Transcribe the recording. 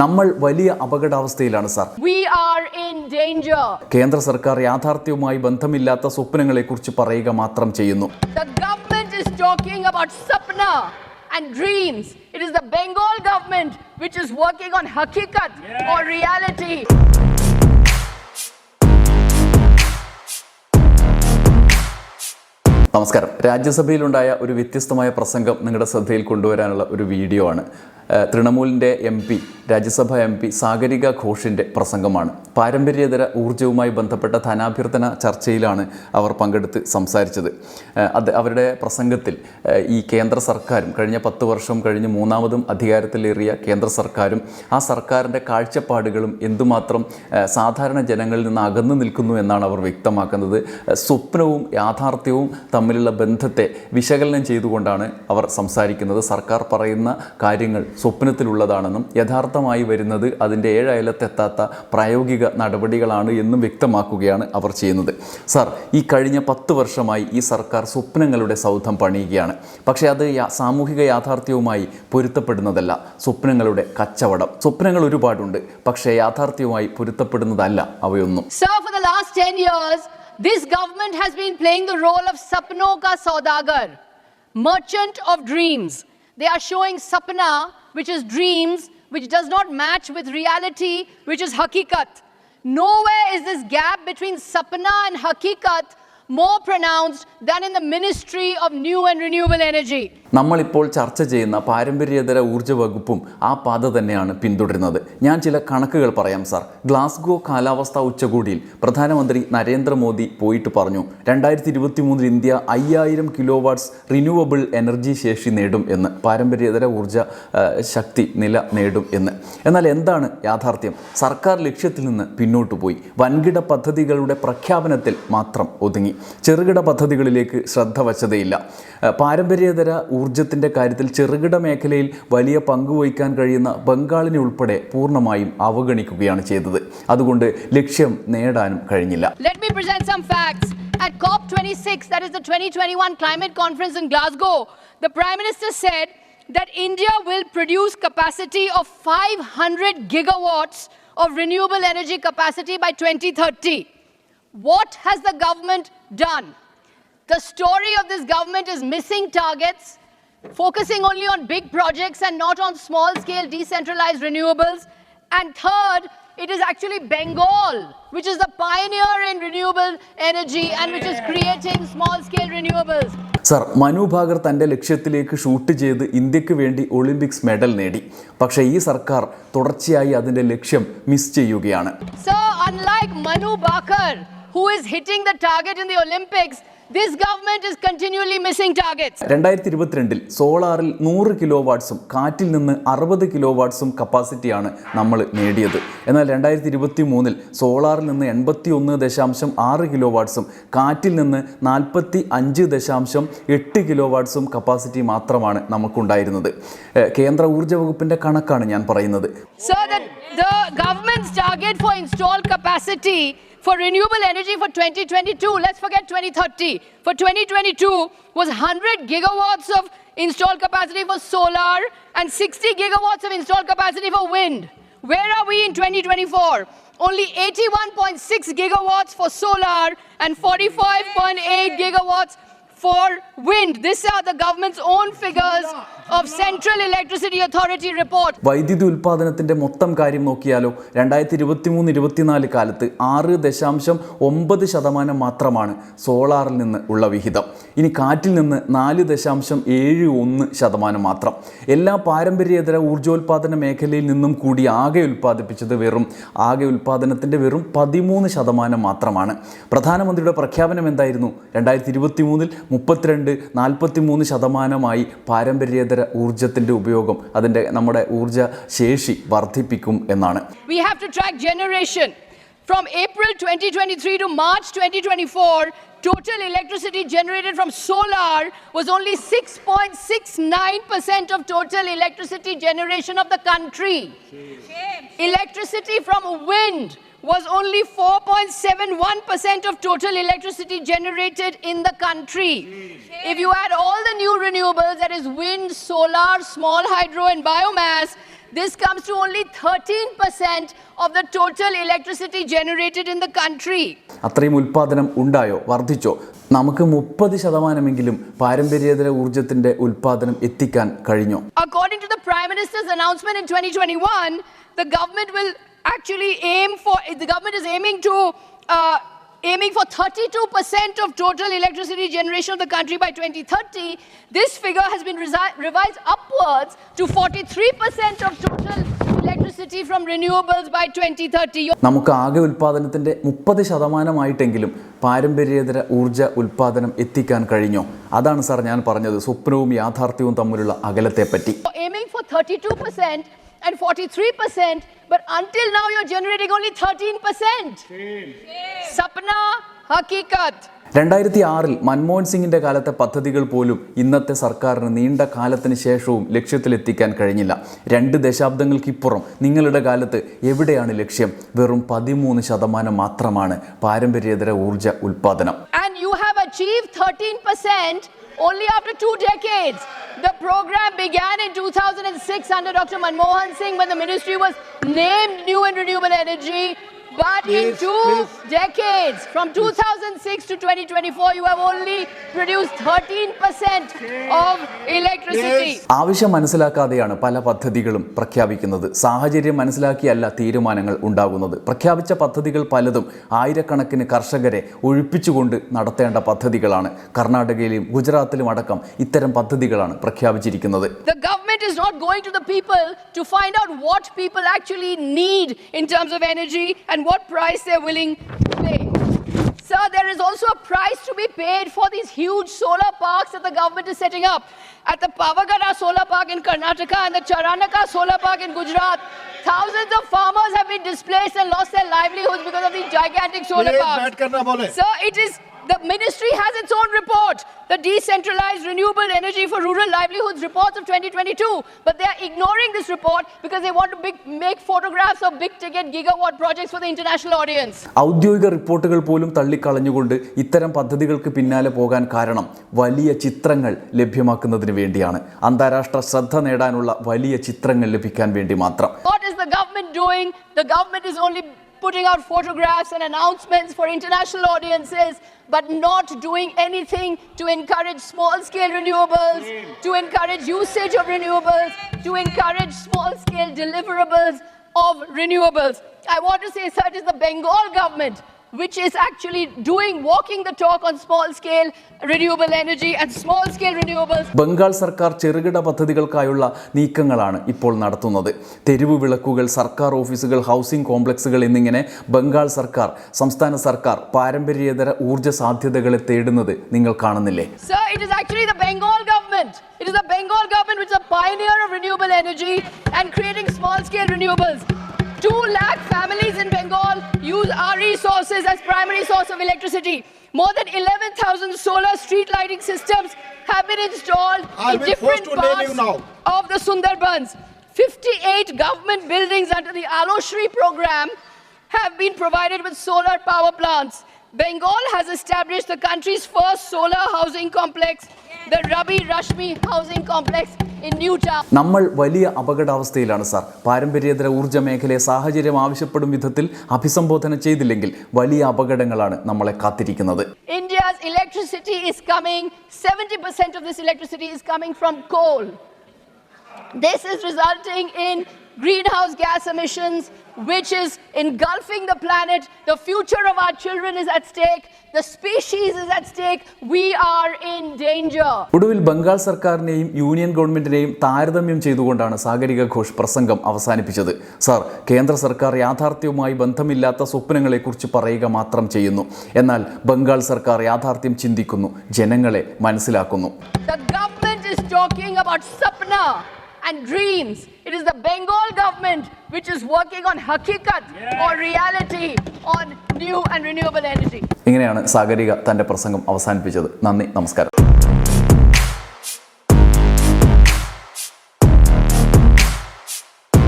നമ്മൾ വലിയ അപകടാവസ്ഥയിലാണ് sir. We are in danger കേന്ദ്ര സർക്കാർ യാഥാർത്ഥ്യവുമായി ബന്ധമില്ലാത്ത സ്വപ്നങ്ങളെ കുറിച്ച് പറയുക മാത്രം ചെയ്യുന്നു. And dreams. It is the Bengal government which is working on hakikat or reality. നമസ്കാരം. രാജ്യസഭയിലുണ്ടായ ഒരു വ്യത്യസ്തമായ പ്രസംഗം നിങ്ങളുടെ ശ്രദ്ധയിൽ കൊണ്ടുവരാനുള്ള ഒരു വീഡിയോ ആണ്. തൃണമൂലിന്റെ M P Rajya Sabha M P Sagarika ഘോഷിന്റെ പ്രസംഗമാണ്. പാരമ്പര്യേതര ഊർജവുമായി ബന്ധപ്പെട്ട ധനാഭ്യർത്ഥന ചർച്ചയിലാണ് അവർ പങ്കെടുത്ത് സംസാരിച്ചത്. അത് അവരുടെ പ്രസംഗത്തിൽ ഈ കേന്ദ്ര സർക്കാരും കഴിഞ്ഞ പത്ത് വർഷം കഴിഞ്ഞ് മൂന്നാമതും അധികാരത്തിലേറിയ കേന്ദ്ര സർക്കാരും ആ സർക്കാരിന്റെ കാഴ്ചപ്പാടുകളും എന്തുമാത്രം സാധാരണ ജനങ്ങളിൽ നിന്ന് അകന്നു നിൽക്കുന്നു എന്നാണ് അവർ വ്യക്തമാക്കുന്നത്. സ്വപ്നവും യാഥാർത്ഥ്യവും തമ്മിലുള്ള ബന്ധത്തെ വിശകലനം ചെയ്തുകൊണ്ടാണ് അവർ സംസാരിക്കുന്നത്. സർക്കാർ പറയുന്ന കാര്യങ്ങൾ സ്വപ്നത്തിലുള്ളതാണെന്നും യഥാർത്ഥമായി വരുന്നത് അതിന്റെ ഏഴയലത്തെത്താത്ത പ്രായോഗിക നടപടികളാണ് എന്നും വ്യക്തമാക്കുകയാണ് അവർ ചെയ്യുന്നത്. സാർ ഈ കഴിഞ്ഞ പത്ത് വർഷമായി ഈ സർക്കാർ സ്വപ്നങ്ങളുടെ സൗധം പണിയുകയാണ്. പക്ഷേ അത് സാമൂഹിക യാഥാർത്ഥ്യവുമായി പൊരുത്തപ്പെടുന്നതല്ല. സ്വപ്നങ്ങളുടെ കച്ചവടം. സ്വപ്നങ്ങൾ ഒരുപാടുണ്ട് പക്ഷേ യാഥാർത്ഥ്യവുമായി പൊരുത്തപ്പെടുന്നതല്ല അവയൊന്നും. Sir, for the last 10 years, this government has been playing the role of Sapno ka Saudagar, merchant of dreams. They are showing Sapna, which is dreams, which does not match with reality, which is Hakikat. Nowhere is this gap between Sapna and Hakikat more pronounced than in the Ministry of New and Renewable Energy. നമ്മളിപ്പോൾ ചർച്ച ചെയ്യുന്ന പാരമ്പര്യേതര ഊർജ വകുപ്പും ആ പാത തന്നെയാണ് പിന്തുടരുന്നത്. ഞാൻ ചില കണക്കുകൾ പറയാം സാർ. ഗ്ലാസ്ഗോ കാലാവസ്ഥാ ഉച്ചകോടിയിൽ പ്രധാനമന്ത്രി നരേന്ദ്രമോദി പോയിട്ട് പറഞ്ഞു രണ്ടായിരത്തി ഇരുപത്തി മൂന്നിൽ ഇന്ത്യ അയ്യായിരം കിലോ വാട്ട്സ് റിന്യൂവബിൾ എനർജി ശേഷി നേടും എന്ന് പാരമ്പര്യേതര ഊർജ ശക്തി നില നേടും എന്ന്. എന്നാൽ എന്താണ് യാഥാർത്ഥ്യം? സർക്കാർ ലക്ഷ്യത്തിൽ നിന്ന് പിന്നോട്ട് പോയി. വൻകിട പദ്ധതികളുടെ പ്രഖ്യാപനത്തിൽ മാത്രം ഒതുങ്ങി. ചെറുകിട പദ്ധതികളിലേക്ക് ശ്രദ്ധ വച്ചതേയില്ല പാരമ്പര്യതര ഊർജത്തിന്റെ കാര്യത്തിൽ ചെറുകിട മേഖലയിൽ വലിയ പങ്കുവഹിക്കാൻ കഴിയുന്ന ബംഗാളിനെ ഉൾപ്പെടെ പൂർണമായും അവഗണിക്കുകയാണ് ചെയ്തത് അതുകൊണ്ട് ലക്ഷ്യം നേടാനും കഴിഞ്ഞില്ല Let me present some facts. At COP26, that is the 2021 climate conference in Glasgow, the Prime Minister said that India will produce capacity of 500 gigawatts of renewable energy capacity by 2030. What has the government done? The story of this government is missing targets, focusing only on big projects and not on small scale decentralized renewables. And third, it is actually Bengal, which is the pioneer in renewable energy and which is creating small scale renewables. Sir Manu Bhaker തന്റെ ലക്ഷ്യത്തിലേക്ക് shoot ചെയ്ത് ഇന്ത്യയ്ക്ക് വേണ്ടി Olympics medal നേടി പക്ഷേ ഈ സർക്കാർ തുടർച്ചയായി അതിന്റെ ലക്ഷ്യം മിസ് ചെയ്യുകയാണ് sir unlike Manu Bakar, who is hitting the target in the Olympics, this government is continually missing targets. രണ്ടായിരത്തി ഇരുപത്തിരണ്ടിൽ സോളാറിൽ നൂറ് കിലോ വാട്ട്സും കാറ്റിൽ നിന്ന് അറുപത് കിലോ വാട്ട്സും കപ്പാസിറ്റിയാണ് നമ്മൾ നേടിയത്. എന്നാൽ രണ്ടായിരത്തി ഇരുപത്തി മൂന്നിൽ സോളാറിൽ നിന്ന് എൺപത്തി ഒന്ന് ദശാംശം ആറ് കിലോ വാട്ട്സും കാറ്റിൽ നിന്ന് നാൽപ്പത്തി അഞ്ച് ദശാംശം എട്ട് കിലോ വാട്ട്സും കപ്പാസിറ്റി മാത്രമാണ് നമുക്കുണ്ടായിരുന്നത്. കേന്ദ്ര ഊർജ വകുപ്പിന്റെ കണക്കാണ് ഞാൻ പറയുന്നത്. So the government government's target for installed capacity for renewable energy for 2022, let's forget 2030, for 2022 was 100 gigawatts of installed capacity for solar and 60 gigawatts of installed capacity for wind. Where are we in 2024? Only 81.6 gigawatts for solar and 45.8 gigawatts for wind. These are the government's own figures of Central Electricity Authority report. വൈദ്യുതി ഉൽപാദനത്തിന്റെ മൊത്തം കാര്യം നോക്കിയാലോ രണ്ടായിരത്തി ഇരുപത്തി മൂന്ന് ഇരുപത്തിനാല് കാലത്ത് ആറ് ദശാംശം ഒമ്പത് ശതമാനം മാത്രമാണ് സോളാറിൽ നിന്ന് ഉള്ള വിഹിതം ഇനി കാറ്റിൽ നിന്ന് നാല് ദശാംശം ഏഴ് ഒന്ന് ശതമാനം മാത്രം എല്ലാ പാരമ്പര്യേതര ഊർജോൽപാദന മേഖലയിൽ നിന്നും കൂടി ആകെ ഉൽപ്പാദിപ്പിച്ചത് വെറും ആകെ ഉൽപ്പാദനത്തിന്റെ വെറും പതിമൂന്ന് ശതമാനം മാത്രമാണ് പ്രധാനമന്ത്രിയുടെ പ്രഖ്യാപനം എന്തായിരുന്നു രണ്ടായിരത്തി ഇരുപത്തി മൂന്നിൽ മുപ്പത്തിരണ്ട് നാൽപ്പത്തി മൂന്ന് ശതമാനമായി പാരമ്പര്യേതര ഊർജത്തിന്റെ ഉപയോഗം അതിന്റെ നമ്മുടെ ഊർജ ശേഷി വർദ്ധിപ്പിക്കും എന്നാണ്. We have to track generation from April twenty two March twenty electricity generated from solar was only six point six nine percent of total electricity generation of the country electricity from wind was only 4.71% of total electricity generated in the country. If you add all the new renewables, that is wind, solar, small hydro, and biomass, this comes to only 13% of the total electricity generated in the country. അത്രയും ഉൽപാദനം ഉണ്ടായോ വർദ്ധിച്ചോ നമുക്ക് മുപ്പത് ശതമാനമെങ്കിലും പാരമ്പര്യേതര ഊർജത്തിന്റെ ഉൽപാദനം എത്തിക്കാൻ കഴിഞ്ഞോ According to the Prime Minister's announcement in 2021, the government will actually aim for, the government is aiming to, uh, aiming for 32% of total electricity generation of the country by 2030. This figure has been revised upwards to 43% of total electricity from renewables by 2030. നമുക്ക് ആകെ ഉൽപ്പാദനത്തിന്റെ മുപ്പത് ശതമാനമായിട്ടെങ്കിലും പാരമ്പര്യേതര ഊർജ ഉൽപ്പാദനം എത്തിക്കാൻ കഴിഞ്ഞോ അതാണ് sir ഞാൻ പറഞ്ഞത് സ്വപ്നവും യാഥാർത്ഥ്യവും തമ്മിലുള്ള അകലത്തെ പറ്റി You're aiming for 32% and 43%, but until now you're generating only 13%. Sapna Hakikat. രണ്ടായിരത്തി ആറിൽ മൻമോഹൻ സിംഗിന്റെ കാലത്തെ പദ്ധതികൾ പോലും ഇന്നത്തെ സർക്കാരിന് നീണ്ട കാലത്തിന് ശേഷവും ലക്ഷ്യത്തിലെത്തിക്കാൻ കഴിഞ്ഞില്ല രണ്ട് ദശാബ്ദങ്ങൾക്കിപ്പുറം നിങ്ങളുടെ കാലത്ത് എവിടെയാണ് ലക്ഷ്യം വെറും പതിമൂന്ന് ശതമാനം മാത്രമാണ് പാരമ്പര്യേതര ഊർജ ഉൽപാദനം And you have achieved 13% only after two decades. The program began in 2006 under Dr. Manmohan Singh when the ministry was named New and Renewable Energy. But please, in two please. decades, from 2006 to 2024, you have only produced 13% of electricity. ആവശ്യം മനസ്സിലാക്കാതെയാണ് പല പദ്ധതികളും പ്രഖ്യാപിക്കുന്നത്. സാഹചര്യം മനസ്സിലാക്കിയല്ല തീരുമാനങ്ങൾ ഉണ്ടാകുന്നത്. പ്രഖ്യാപിച്ച പദ്ധതികൾ പലതും ആയിരക്കണക്കിന് കർഷകരെ ഒഴിപ്പിച്ചുകൊണ്ട് നടത്തേണ്ട പദ്ധതികളാണ്. കർണാടകയിലും ഗുജറാത്തിലും അടക്കം ഇത്തരം പദ്ധതികളാണ് പ്രഖ്യാപിച്ചിരിക്കുന്നത്. It is not going to the people to find out what people actually need in terms of energy and what price they're willing to pay. Sir, there is also a price to be paid for these huge solar parks that the government is setting up. At the Pavagada solar park in Karnataka and the Charanaka solar park in Gujarat, thousands of farmers have been displaced and lost their livelihoods because of these gigantic solar parks. Sir, it is the ministry has its own report, the Decentralized Renewable Energy for Rural Livelihoods reports of 2022. But they are ignoring this report because they want to big, make photographs of big ticket gigawatt projects for the international audience. ഔദ്യോഗിക റിപ്പോർട്ടുകൾ പോലും തള്ളിക്കളഞ്ഞുകൊണ്ട് ഇത്തരം പദ്ധതികൾക്ക് പിന്നാലെ പോകാൻ കാരണം വലിയ ചിത്രങ്ങൾ ലഭ്യമാക്കുന്നതിന് വേണ്ടിയാണ് അന്താരാഷ്ട്ര ശ്രദ്ധ നേടാനുള്ള വലിയ ചിത്രങ്ങൾ ലഭിക്കാൻ വേണ്ടി മാത്രം What is the government doing? The government is only putting out photographs and announcements for international audiences, but not doing anything to encourage small scale renewables, to encourage usage of renewables, to encourage small scale deliverables of renewables. I want to say, such is the Bengal government which is actually doing, walking the talk on small scale renewable energy and small scale renewables. Bengal സർക്കാർ ചെറുകിട പദ്ധതികൾക്കായുള്ള നീക്കങ്ങളാണ് ഇപ്പോൾ നടത്തുന്നത് തെരുവ് വിളക്കുകൾ സർക്കാർ ഓഫീസുകൾ housing കോംപ്ലക്സുകൾ എന്നിങ്ങനെ ബംഗാൾ സർക്കാർ സംസ്ഥാന സർക്കാർ പാരമ്പര്യേതര ഊർജ സാധ്യതകളെ തേടുന്നത് നിങ്ങൾ കാണുന്നില്ലേ Sir, it is actually the Bengal government. It is the Bengal government which is a pioneer of renewable energy and creating small scale renewables. Use our resources as primary source of electricity. More than 11,000 solar street lighting systems have been installed I'll in different forced to name parts of the Sundarbans. 58 government buildings under the Aloshri program have been provided with solar power plants. Bengal has established the country's first solar housing complex, the Rabi Rashmi housing complex. നമ്മൾ വലിയ അപകടാവസ്ഥയിലാണ് sir. പാരമ്പര്യേതര ഊർജ മേഖലയെ സാഹചര്യം ആവശ്യപ്പെടും വിധത്തിൽ അഭിസംബോധന ചെയ്തില്ലെങ്കിൽ വലിയ അപകടങ്ങളാണ് നമ്മളെ കാത്തിരിക്കുന്നത്. India's electricity is coming, 70% of this electricity is coming from coal. This is resulting in greenhouse gas emissions, which is engulfing the planet. The future of our children is at stake. The species is at stake. We are in danger. ഒടുവിൽ ബംഗാൾ സർക്കാരിനെയും union ഗവൺമെന്റിനെയും താരതമ്യം ചെയ്തുകൊണ്ടാണ് സാഗരിക ഘോഷ് പ്രസംഗം അവസാനിപ്പിച്ചത് sir കേന്ദ്ര സർക്കാർ യാഥാർത്ഥ്യവുമായി ബന്ധമില്ലാത്ത സ്വപ്നങ്ങളെക്കുറിച്ച് പറയുക മാത്രം ചെയ്യുന്നു എന്നാൽ ബംഗാൾ സർക്കാർ യാഥാർത്ഥ്യം ചിന്തിക്കുന്നു ജനങ്ങളെ മനസ്സിലാക്കുന്നു The government is talking about sapna and dreams. It is the Bengal government which is working on hakikat or reality on new and renewable energy. ഇങ്ങനെയാണ് സാഗരിക തന്റെ പ്രസംഗം അവസാനിപ്പിച്ചത് നന്ദി നമസ്കാരം